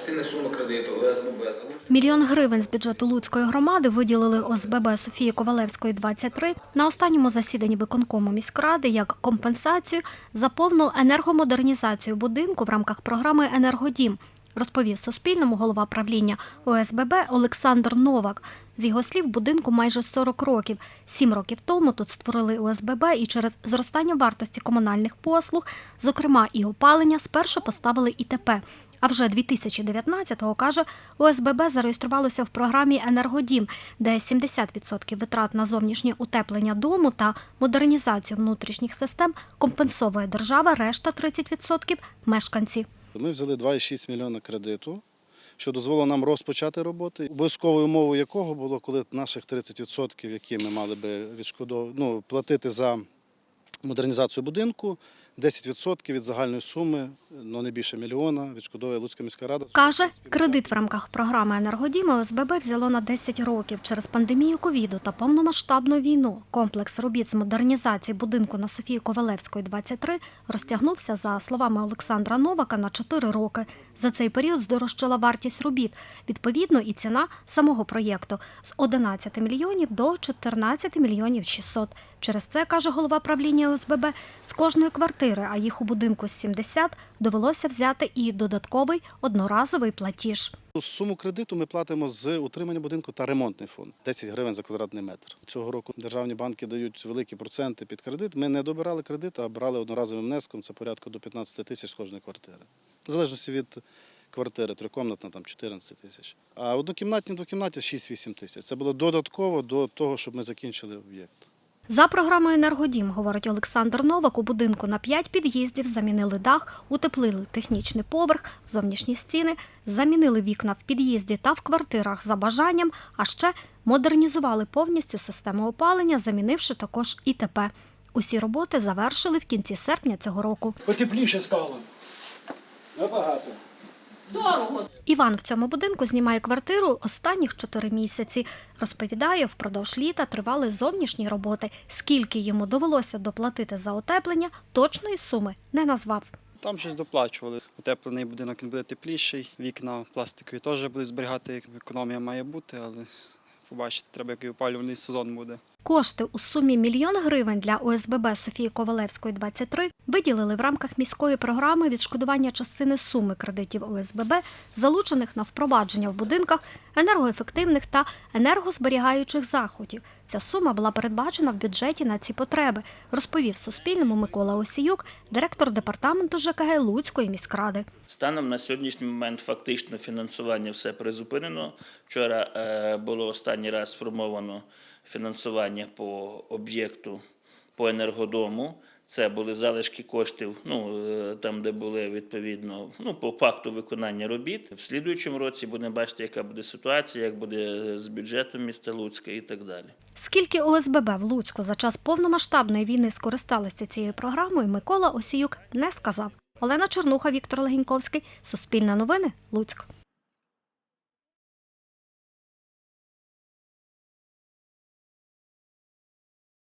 частини суми кредиту ОСББ. Мільйон гривень з бюджету Луцької громади виділили ОСББ Софії Ковалевської 23 на останньому засіданні виконкому міськради як компенсацію за повну енергомодернізацію будинку в рамках програми Енергодім. Розповів Суспільному голова правління ОСББ Олександр Новак. З його слів, будинку майже 40 років. Сім років тому тут створили ОСББ і через зростання вартості комунальних послуг, зокрема і опалення, спершу поставили ІТП. А вже 2019-го, каже, ОСББ зареєструвалося в програмі «Енергодім», де 70% витрат на зовнішнє утеплення дому та модернізацію внутрішніх систем компенсовує держава, решта 30% – мешканці. Ми взяли 2,6 мільйона кредиту, що дозволило нам розпочати роботи. Обов'язковою умовою якого було, коли наших 30%, які ми мали би відшкодов... ну, платити за модернізацію будинку, 10% від загальної суми, ну не більше мільйона, відшкодовує Луцька міська рада. Каже, кредит в рамках програми «Енергодім» ОСББ взяло на 10 років через пандемію ковіду та повномасштабну війну. Комплекс робіт з модернізації будинку на Софії Ковалевської, 23, розтягнувся, за словами Олександра Новака, на 4 роки. За цей період здорожчала вартість робіт. Відповідно, і ціна самого проєкту з 11 мільйонів до 14 мільйонів 600. Через це, каже голова правління ОСББ, з кожної квартири, а їх у будинку 70, довелося взяти і додатковий одноразовий платіж. Суму кредиту ми платимо з утримання будинку та ремонтний фонд 10 гривень за квадратний метр. Цього року державні банки дають великі проценти під кредит. Ми не добирали кредит, а брали одноразовим внеском. Це порядку до 15 тисяч з кожної квартири. В залежності від квартири, трикомнатна там 14 тисяч. А однокімнатні, двокімнатні 6-8 тисяч. Це було додатково до того, щоб ми закінчили об'єкт. За програмою «Енергодім», говорить Олександр Новак, у будинку на 5 під'їздів замінили дах, утеплили технічний поверх, зовнішні стіни, замінили вікна в під'їзді та в квартирах за бажанням, а ще модернізували повністю систему опалення, замінивши також ІТП. Усі роботи завершили в кінці серпня цього року. Потепліше стало. Набагато. Іван в цьому будинку знімає квартиру останніх чотири місяці. Розповідає, впродовж літа тривали зовнішні роботи. Скільки йому довелося доплатити за утеплення, точної суми не назвав. Там щось доплачували. Утеплений будинок він буде тепліший, вікна пластикові теж будуть зберігати. Економія має бути, але побачите, треба, який опалювальний сезон буде. Кошти у сумі мільйон гривень для ОСББ Софії Ковалевської 23 виділили в рамках міської програми відшкодування частини суми кредитів ОСББ, залучених на впровадження в будинках енергоефективних та енергозберігаючих заходів. Ця сума була передбачена в бюджеті на ці потреби, розповів Суспільному Микола Осіюк, директор департаменту ЖКГ Луцької міськради. Станом на сьогоднішній момент фактично фінансування все призупинено. Вчора е, було останній раз сформовано фінансування по об'єкту по енергодому. Це були залишки коштів, ну е, там, де були відповідно ну, по факту виконання робіт. В слідуючому році будемо бачити, яка буде ситуація, як буде з бюджетом міста Луцька і так далі. Скільки ОСББ в Луцьку за час повномасштабної війни скористалися цією програмою, Микола Осіюк не сказав. Олена Чернуха, Віктор Легіньковський, Суспільне новини, Луцьк.